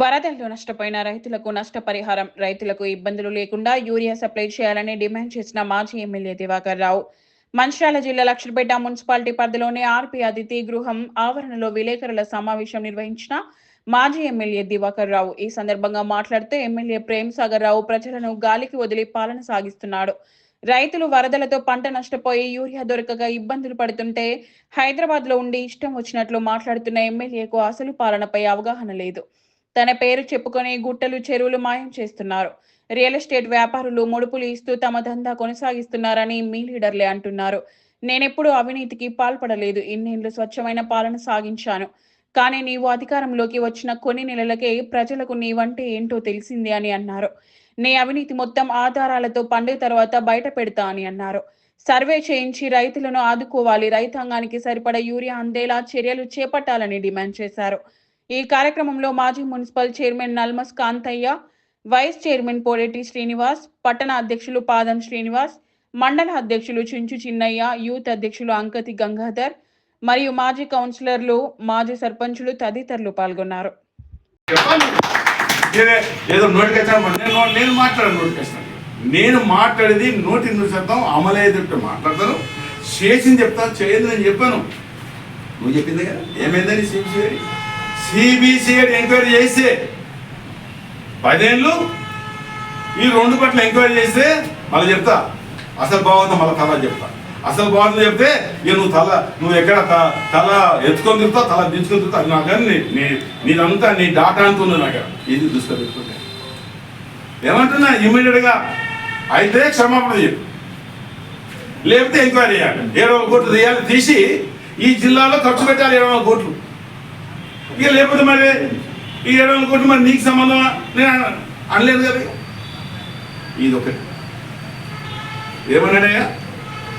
వరదల్లో నష్టపోయిన రైతులకు నష్టపరిహారం రైతులకు ఇబ్బందులు లేకుండా యూరియా సప్లై చేయాలని డిమాండ్ చేసిన మాజీ ఎమ్మెల్యే దివాకర్ రావు. మంచిర్యాల జిల్లా లక్షలపేట మున్సిపాలిటీ పరిధిలోని ఆర్పి అతిథి గృహం ఆవరణలో విలేకరుల సమావేశం నిర్వహించిన మాజీ ఎమ్మెల్యే దివాకర్ రావు. ఈ సందర్భంగా మాట్లాడుతూ ఎమ్మెల్యే ప్రేమ్ సాగర్ రావు ప్రజలను గాలికి వదిలి పాలన సాగిస్తున్నాడు. రైతులు వరదలతో పంట నష్టపోయి యూరియా దొరకక ఇబ్బందులు పడుతుంటే హైదరాబాద్లో ఉండి ఇష్టం వచ్చినట్లు మాట్లాడుతున్న ఎమ్మెల్యేకు అసలు పాలనపై అవగాహన లేదు. తన పేరు చెప్పుకొని గుట్టలు చెరువులు మాయం చేస్తున్నారు. రియల్ ఎస్టేట్ వ్యాపారులు ముడుపులు ఇస్తూ తమ దందా కొనసాగిస్తున్నారని మీ లీడర్లే అంటున్నారు. నేనెప్పుడు అవినీతికి పాల్పడలేదు. ఇన్నేళ్ళు స్వచ్ఛమైన పాలన సాగించాను. కానీ నీవు అధికారంలోకి వచ్చిన కొన్ని నెలలకే ప్రజలకు నీవంటే ఏంటో తెలిసింది అని అన్నారు. నీ అవినీతి మొత్తం ఆధారాలతో పండుగ తర్వాత బయట పెడతా అని అన్నారు. సర్వే చేయించి రైతులను ఆదుకోవాలి. రైతాంగానికి సరిపడ యూరియా అందేలా చర్యలు చేపట్టాలని డిమాండ్ చేశారు. ఈ కార్యక్రమంలో మాజీ municipal chairman Nalmas Kantaiah vice chairman Poreti Srinivas పట్టణ అధ్యక్షులు పాదం శ్రీనివాస్ మండల అధ్యక్షులు చించు చిన్నయ్య యూత్ అధ్యక్షులు అంకతి గంగాధర్ మరియు మాజీ కౌన్సిలర్లు మాజీ సర్పంచులు తదితరులు పాల్గొన్నారు. నేను మాట్లాడేది నూటి నూరు శాతం అమలయ్యేటట్టు మాట్లాడతాను. చేసింది చెప్తాను చేయదు నేను చెప్పాను. నువ్వు చెప్పింది కదా. ఏమైందని సిబిసిఐడి సిబిసిఐడి ఎంక్వైరీ చేస్తే పదేళ్ళు ఈ రెండు పట్ల ఎంక్వైరీ చేస్తే మళ్ళీ చెప్తా. అసలు బాగుంది మళ్ళీ తల చెప్తా. అసలు బాగుంది చెప్తే ఇక నువ్వు తల నువ్వు ఎక్కడ తల ఎత్తుకొని తిరుగుతావు తల దించుకొని తిరుగుతావు అది నాకు నీ నీదంతా నీ డాటా అంతుంది నాకు ఇది దృష్టిలో పెట్టుకుంటే ఏమంటున్నా? ఇమీడియట్గా అయితే క్షమాపణ చెప్పు. లేకపోతే ఎంక్వైరీ చేయాలి. ఏడవ కోట్లు తీయాలి తీసి ఈ జిల్లాలో ఖర్చు పెట్టాలి ఏడవ కోట్లు. ఇక లేకపోతే మరి ఈ ఏడు అనుకుంటే మరి నీకు సంబంధమా? నేను అనలేదు కదా ఇది ఒకటి ఏమన్నాడయ్యా?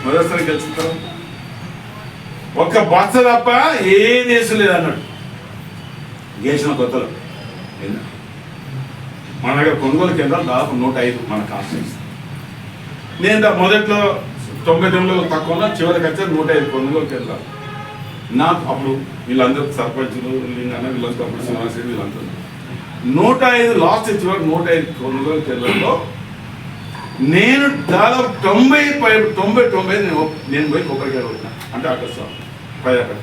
మొదటిసారి కలిసిన తర్వాత. ఒక్క బస్త తప్ప ఏం చేసలేదు అన్నాడు. గేసిన కొత్తలో. మన దగ్గర కొనుగోలు కేంద్రాలు దాదాపు నూట ఐదు మన కాన్స్టిట్యూన్సీ నేను మొదట్లో తొంభై తొమ్మిదిలో తక్కువ చివరికి వచ్చే నూట ఐదు కొనుగోలు కేంద్రాలు. నాకు అప్పుడు వీళ్ళందరూ సర్పంచులు లింగన్న వీళ్ళంతా అప్పుడు శ్రీనివాస్ వీళ్ళంతా నూట ఐదు లాస్ట్ చివరికి నూట ఐదు కొనుగోలు తెల్లలో నేను దాదాపు తొంభై పై తొంభై తొంభై నేను నేను పోయి కొబ్బరికాయ కొట్టిన. అంటే అక్కడ సార్ పై అక్కడ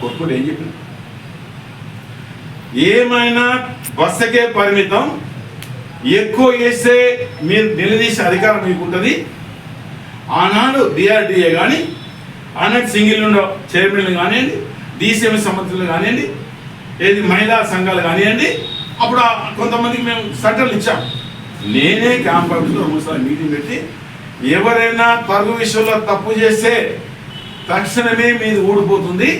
కొట్టుకుంటే ఏం చెప్పిన? ఏమైనా బస్సకే పరిమితం ఎక్కువ చేస్తే మీరు నిలదీసే అధికారం మీకు ఉంటుంది ఆనాడు డిఆర్డిఏ కానీ ఆనాడు సింగిల్ ఉండవు చైర్మన్లు కానివ్వండి డీసీఎం సంబంధితులు కానివ్వండి ఏది మహిళా సంఘాలు కానివ్వండి అప్పుడు కొంతమందికి మేము సెంటర్లు ఇచ్చాం. నేనే క్యాంప్ ఆఫీస్లో రెండుసార్లు మీటింగ్ పెట్టి ఎవరైనా పరుగు విషయంలో తప్పు చేస్తే తక్షణమే మీది ఊడిపోతుంది.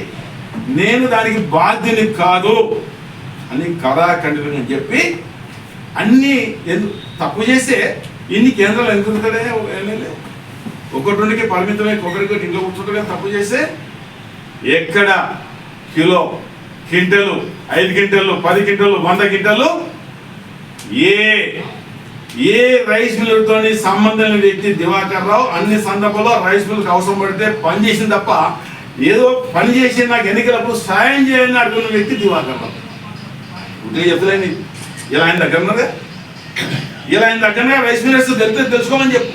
నేను దానికి బాధ్యుని కాదు అని కరాఖండితంగా చెప్పి అన్ని ఎందు తప్పు చేస్తే ఇన్ని కేంద్రాలు ఎందుకు ఉంటుందే ఎమ్మెల్యే? ఒకటి రెండుకి పరిమితమై ఒకరికి ఇంట్లో కూర్చుంటే తప్పు చేస్తే ఎక్కడ కిలో క్వింటలు ఐదు క్వింటలు పది క్వింటలు వంద క్వింటలు? ఏ ఏ రైస్ మిల్లుతో సంబంధం లేని వ్యక్తి దివాకర్ రావు అన్ని సందర్భాల్లో రైస్ మిల్కి అవసరం పడితే పని చేసింది తప్ప ఏదో పని చేసి నాకు ఎన్నికలప్పుడు సాయం చేయాలని అడుగున్న వ్యక్తి దివాకర్ రావు. ఉంటే చెప్పలేని ఇలా ఆయన దగ్గర ఉన్నదే? ఇలా ఆయన దగ్గరనే రైస్ మిల్లర్స్ తెలితే తెలుసుకోమని చెప్పు.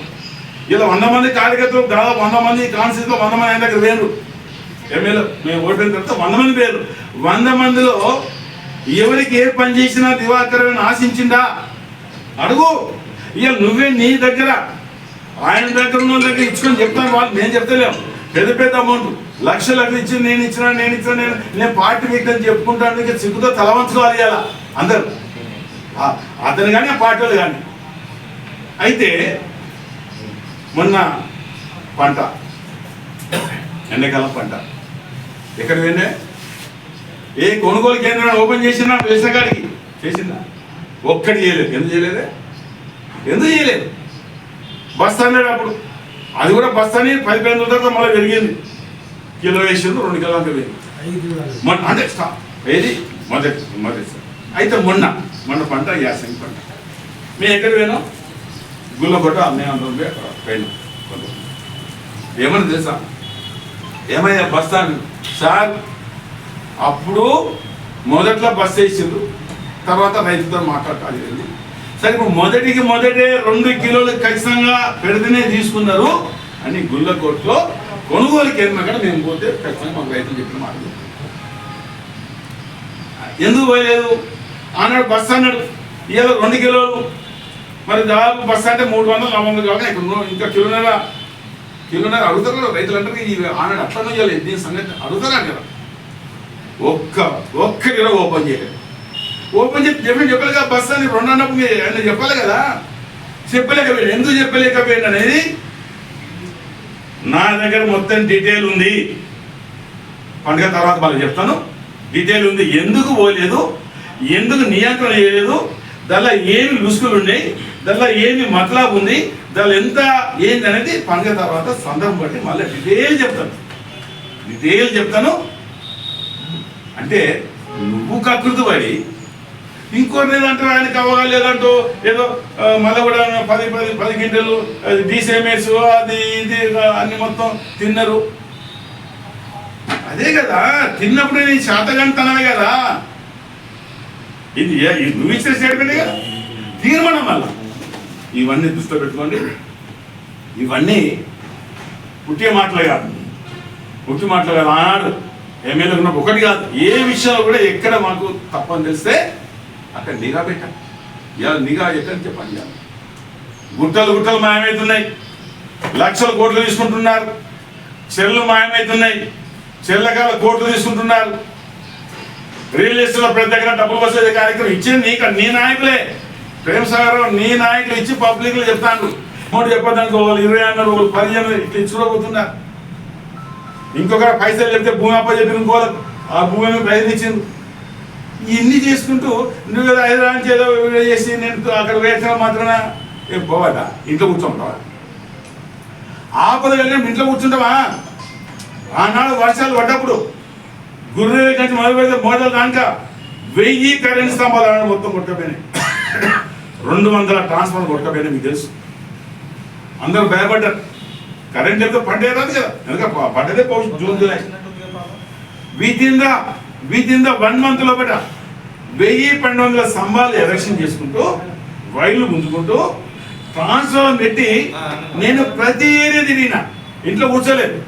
ఇలా వంద మంది కార్యకర్తలు దాదాపు వంద మంది కాన్స్టిట్యూన్సీలో వంద మంది ఆయన దగ్గర లేరు. ఎమ్మెల్యే మేము ఓడిపోయిన తర్వాత వంద మంది వేరు వంద మందిలో ఎవరికి ఏ పని చేసినా దివాకర్ అని ఆశించిందా? అడుగు. ఇక నువ్వే నీ దగ్గర ఆయన దగ్గర ఉన్న దగ్గర ఇచ్చుకొని చెప్తాను వాళ్ళు నేను చెప్తలేము పెద్ద పెద్ద అమౌంట్. లక్షలకు ఇచ్చి నేను ఇచ్చిన నేను ఇచ్చిన నేను నేను పార్టీ వ్యక్తి అని చెప్పుకుంటాను ఇక సిగ్గుతో తలవంచుకోవాలి ఇవాళ అందరు. అతను కానీ ఆ పార్టీ వాళ్ళు కానీ అయితే మొన్న పంట ఎండాకాలం పంట. ఎక్కడ పోయిందే ఏ కొనుగోలు కేంద్రాన్ని ఓపెన్ చేసినా వేసగాడికి చేసిందా? ఒక్కటి చేయలేదు. ఎందుకు చేయలేదే? ఎందుకు చేయలేదు? బస్ అన్నాడు అప్పుడు. అది కూడా బస్ అని పది పది తర్వాత మళ్ళీ పెరిగింది. కిలో వేసిండు రెండు కిలో అంతా పెరిగింది. మొన్న అంటే స్టాప్. ఏది? మొదటి మొదటి అయితే మొన్న మొన్న పంట యాసంగి పంట. మేము ఎక్కడ పోయినాం? గుల్లగొట్ట మేము అందరం పోయి అక్కడ ఏమని తెలుసా? ఏమయ్యా బస్ అని సార్ అప్పుడు మొదట్లో బస్ వేసిండ్రు. తర్వాత రైతుతో మాట్లాడాలి సరే ఇప్పుడు మొదటికి మొదటే రెండు కిలోలు ఖచ్చితంగా పెడితేనే తీసుకున్నారు. అని గుళ్ళకోట్లో కొనుగోలు కేంద్రం అక్కడ మేము పోతే ఖచ్చితంగా మాకు రైతులు చెప్పిన మాట ఎందుకు పోయలేదు? ఆనాడు బస్ అన్నాడు ఇవాళ రెండు కిలోలు మరి దాదాపు బస్ అంటే మూడు వందలు నాలుగు వందలు కావాలి. ఇక్కడ ఇంకా కిలోమీటర్ కిలోమీటర్ అడుగుతారు కదా రైతులు అంటారు ఈ ఆనాడు అట్లా చేయాలి దీని సంగతి అడుగుతారా కదా. ఒక్క ఒక్క కిలో ఓపెన్ చేయలేదు. ఓపెన్ చెప్పి చెప్పి చెప్పాలి కదా బస్ అని రెండు అన్నప్పుడు ఆయన చెప్పాలి కదా. చెప్పలేకపోయాడు ఎందుకు చెప్పలేకపోయాడు అనేది నా దగ్గర మొత్తం డీటెయిల్ ఉంది. పండుగ తర్వాత వాళ్ళకి చెప్తాను. డీటెయిల్ ఉంది. ఎందుకు పోలేదు? ఎందుకు నియంత్రణ చేయలేదు? దానిలో ఏమి లుసుకులు ఉన్నాయి? దానిలో ఏమి మతలాబ్ ఉంది దానిలో ఎంత ఏంది అనేది పండుగ తర్వాత సందర్భం బట్టి మళ్ళీ డీటెయిల్ చెప్తాను. డీటెయిల్ చెప్తాను. అంటే నువ్వు కకృతి పడి ఇంకోటి ఏదంటే ఆయనకి అవ్వగాలి లేదంటూ ఏదో మళ్ళీ కూడా పది పది పది గింటలు డీసీఎంఎస్ అది ఇది అన్ని మొత్తం తిన్నారు. అదే కదా తిన్నప్పుడే నేను శాతగంటనమే కదా. ఇది ఏ- నువ్వు ఇచ్చిన స్టేట్మెంట్ కదా? తీర్మానం మళ్ళీ. ఇవన్నీ దృష్టిలో పెట్టుకోండి. ఇవన్నీ పుట్టే మాటలు కాదు. పుట్టి మాటలు కాదు. ఆనాడు ఎమ్మెల్యే ఉన్నప్పుడు ఒకటి కాదు. ఏ విషయంలో కూడా ఎక్కడ మాకు తప్పని తెలిస్తే అక్కడ నిఘా పెట్టాం ఇలా నిఘా ఎక్కడని చెప్పండి ఇలా గుట్టలు గుట్టలు మాయమవుతున్నాయి లక్షల కోట్లు తీసుకుంటున్నారు. చెర్లు మాయమవుతున్నాయి చెల్లకాల కోట్లు తీసుకుంటున్నారు. రియల్ ఎస్టేట్లో ప్రతి దగ్గర డబ్బులు వసే కార్యక్రమం ఇచ్చింది ఇక్కడ నీ నాయకులే. ప్రేమ సాగర్ నీ నాయకులు ఇచ్చి పబ్లిక్లో చెప్తాను మూడు చెప్పడానికి వాళ్ళు ఇరవై అన్నారు వాళ్ళు పదిహేను ఇట్లా ఇచ్చుకోబోతున్నారు ఇంకొక పైసలు చెప్తే భూమి అప్ప చెప్పిన ఇంకోలకు ఆ భూమి ప్రయత్నించింది ఇన్ని చేసుకుంటూ నువ్వు ఏదో హైదరాబాద్ నుంచి ఏదో చేసి నేను అక్కడ వేసిన మాత్రమే పోవాలా ఇంట్లో కూర్చుంటావా ఆపద కలిగిన ఇంట్లో కూర్చుంటావా? ఆనాడు వర్షాలు పడ్డప్పుడు గుర్రెల కంటే మొదలు పెడితే మోడల్ దానిక వెయ్యి కరెంట్ స్తంభాలు మొత్తం కొట్టకపోయినాయి రెండు వందల ట్రాన్స్ఫార్మర్ కొట్టకపోయినాయి మీకు తెలుసు. అందరూ భయపడ్డారు. కరెంట్ అయితే పండే రాదు కదా. ఎందుకంటే ప- పడ్డదే Pausch June July. Within the within the one month లోపల వెయ్యి పన్నెండు వందల స్తంభాలు ఎలక్షన్ చేసుకుంటూ వైర్లు గుంజుకుంటూ ట్రాన్స్ఫార్మర్ పెట్టి నేను ప్రతి ఏరియా తిరిగిన. ఇంట్లో కూర్చోలేదు.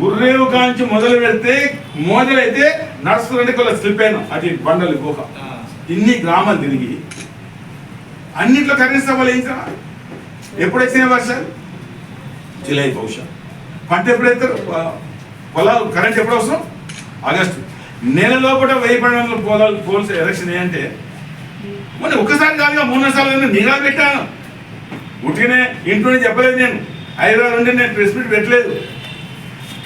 గుర్రేవు కాంచి మొదలు పెడితే మొదలైతే నడుస్తుంటే కొల్ల స్లిప్ అయినా. ఇటు బండలు పోక. ఇన్ని గ్రామాలు తిరిగి అన్నిట్లో కరెంట్ స్తంభాలు వేయించారా ఎప్పుడు వచ్చినాయి వర్షాలు? జూలై బహుశా. పంట ఎప్పుడు వేస్తారు ప- పొలాలు కరెంట్ ఎప్పుడు అవసరం ఆగస్టు. నెల లోపల వెయ్యి వందల పొలాలు పోల్స్ ఎలక్షన్ ఏంటంటే మొన్న ఒక్కసారి కాదుగా మూడు సార్లు నిఘా పెట్టాను. ఉట్టినే ఇంట్లోనే చెప్పలేదు నేను. హైదరాబాద్ నుండి నేను ప్రెస్ మీట్ పెట్టలేదు.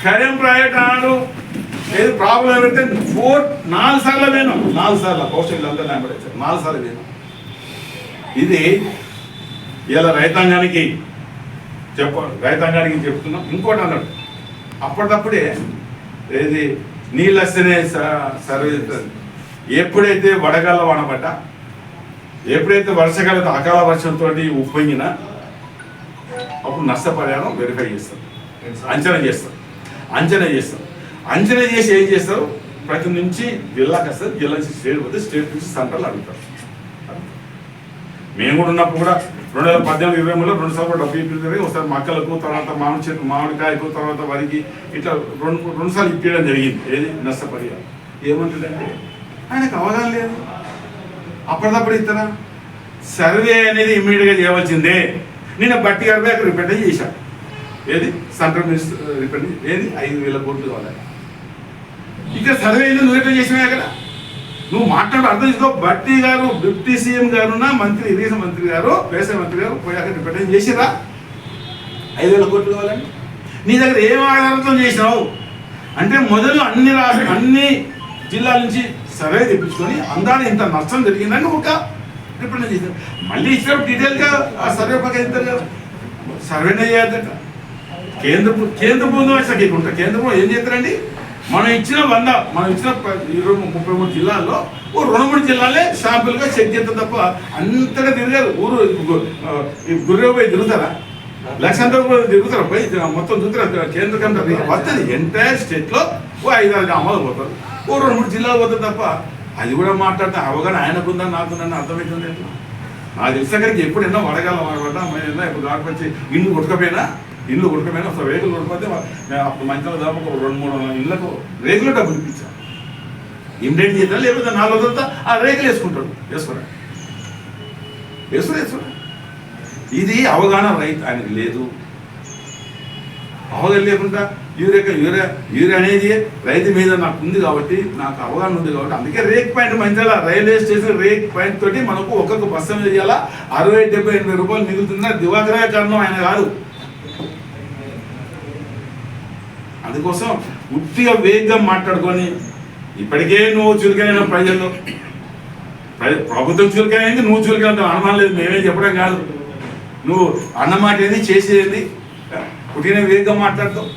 కరెం ప్రైవేట్ ఆడు ఏది ప్రాబ్లం పెడితే ఫోర్ నాలుగు సార్లు వేను నాలుగు సార్లు వీళ్ళందరూ నాయపడేసారు నాలుగు సార్లు వేను ఇది ఇలా రైతాంగానికి చెప్ప రైతాంగానికి చెప్తున్నాం. ఇంకోటి అన్నాడు. అప్పటికప్పుడే ఏది నీళ్ళు వస్తేనే స- సర్వే ఎప్పుడైతే వడగాల వానబడ్డ ఎప్పుడైతే వర్షకాల అకాల వర్షంతో ఉప్పొంగినా అప్పుడు నష్టపరిహారం వెరిఫై చేస్తారు. అంచనా చేస్తారు. అంచనా చేస్తారు. అంచనా చేసి ఏం చేస్తారు? ప్రతి నుంచి జిల్లాకి వస్తారు జిల్లా నుంచి స్టేట్ పోతే స్టేట్ నుంచి సెంట్రల్ అడుగుతారు. మేము కూడా ఉన్నప్పుడు కూడా రెండు వేల పద్దెనిమిది ఇరవై మూడులో రెండు సార్లు డబ్బు ఇప్పించారు ఒకసారి మక్కలకు తర్వాత మామిడి చెట్టు మామిడికాయకు తర్వాత వరికి ఇట్లా రెండు రెండు సార్లు ఇప్పించడం జరిగింది. ఏది? నష్టపరిహారం. ఏమంటుందంటే ఆయనకు అవగాహన లేదు. అప్పటిదప్పుడు ఇస్తారా సర్వే అనేది ఇమ్మీడియట్గా చేయవలసిందే. నేను బట్టి గారి అక్కడ రిపెండ్ చేశాను ఏది? సెంట్రల్ మినిస్టర్ రిపెండ్ ఏది? ఐదు వేల కోట్లు కావాలి. ఇక్కడ సర్వే అయింది నువ్వు ఎట్లా చేసినా కదా నువ్వు మాట్లాడు అర్థం చేసుకో. బట్టి గారు డిప్యూటీ సీఎం గారు మంత్రి ఇరిగేషన్ మంత్రి గారు వ్యవసాయ మంత్రి గారు పోయాక రిపెండ్ చేసిరా ఐదు వేల కోట్లు కావాలని నీ దగ్గర ఏం ఆధారంతో చేసినావు? అంటే మొదలు అన్ని రాష్ట్ర అన్ని జిల్లాల నుంచి సర్వే తెప్పించుకొని అందాన్ని ఇంత నష్టం జరిగిందని ఒక రిప్రజెంట్ చేశారు మళ్ళీ ఇచ్చినప్పుడు డీటెయిల్గా ఆ సర్వే పక్క ఇస్తారు కదా? సర్వేనే చేయొద్దట కేంద్ర కేంద్ర బృందం వచ్చాక ఉంటారు కేంద్ర బృందం ఏం చేస్తారండి? మనం ఇచ్చిన వంద మనం ఇచ్చిన ఇరవై ముప్పై మూడు జిల్లాల్లో ఓ రెండు మూడు జిల్లాలే షాంపుల్గా చెక్ చేస్తారు తప్ప అంతగా తిరగారు ఊరు గుర్రె పోయి తిరుగుతారా? లక్షాంతరం తిరుగుతారు? పోయి మొత్తం తిరుగుతారు కేంద్ర కంటే వస్తుంది. ఎంటైర్ స్టేట్లో ఓ ఐదు ఆరు గ్రామాలు పోతారు. ఓ రెండు మూడు జిల్లాలు పోతుంది తప్ప అది కూడా మాట్లాడితే అవగాహన ఆయనకుందా నాకుందని అర్థమవుతుంది ఎట్లా నాకు తెలిసిన దగ్గరికి ఎప్పుడు ఎన్నో వడగాల వాడబడ్డా ఎన్నో ఇప్పుడు కాకపోతే ఇల్లు కొట్టుకపోయినా ఇల్లు కొట్టుకపోయినా అసలు రేకులు ఉండకపోతే నేను అప్పుడు మంచిగా దాపు ఒక రెండు మూడు ఇళ్ళకు రేగులు డబ్బులు ఇప్పించాను. ఇమ్మీడియట్ చేద్దాం? లేకపోతే నాలుగు రోజులతో ఆ రేకులు వేసుకుంటాడు. వేసుకోరా? వేసుకురా వేసుకురా? ఇది అవగాహన రైతు ఆయనకు లేదు. అవగాహన లేకుండా యూరియా యూరియా యూరియా అనేది రైతు మీద నాకు ఉంది కాబట్టి నాకు అవగాహన ఉంది కాబట్టి అందుకే రేక్ పాయింట్ మంచిగా రైల్వే స్టేషన్ రేక్ పాయింట్ తోటి మనకు ఒక్కొక్క బస్సు చేయాలా అరవై డెబ్బై ఎనభై రూపాయలు మిగులుతుందా? దివాకరే కారణం ఆయన కాదు. అందుకోసం ఉట్టిగా వేగంగా మాట్లాడుకొని ఇప్పటికే నువ్వు చురుకైన ప్రజల్లో ప్ర- ప్రభుత్వం చురుకైంది నువ్వు చురుకైన అనుమానం లేదు మేమేం చెప్పడం కాదు. నువ్వు అన్నమాట ఏంది చేసేది పుట్టిన వేగంగా మాట్లాడతావు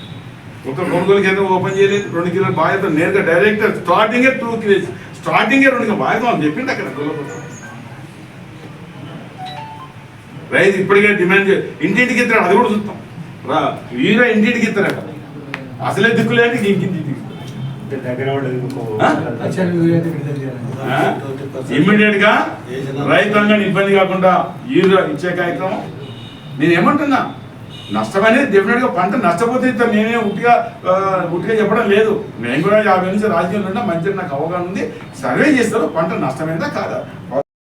ఒక కొనుగోలు కేంద్రం ఓపెన్ చేయలేదు రెండు కిలోల బాధ్యత నేరుగా డైరెక్ట్ స్టార్టింగే టూ కిలోస్ స్టార్టింగే రెండు కిలో బాధ్యత అని చెప్పింది అక్కడ రైతు ఇప్పటికే డిమాండ్ చే- ఇంటింటికి ఇస్తాడు అది కూడా చూస్తాం. రా వీర ఇంటింటికి ఇస్తారట అసలే వాళ్ళు ఆ? ఇమ్మీడియట్గా రైతాంగాన్ని ఇబ్బంది కాకుండా ఈరు ఇచ్చే కార్యక్రమం. నేను ఏమంటున్నా నష్టం అనేది డెఫినెట్గా పంట నష్టపోతే ఇంత నేనే ఉట్టిగా ఉట్టిగా చెప్పడం లేదు. నేను కూడా యాభై నుంచి రాజకీయంలో ఉన్నా మంచిగా నాకు అవగాహన ఉంది. సర్వే చేస్తారు పంట నష్టమైందా కాదా?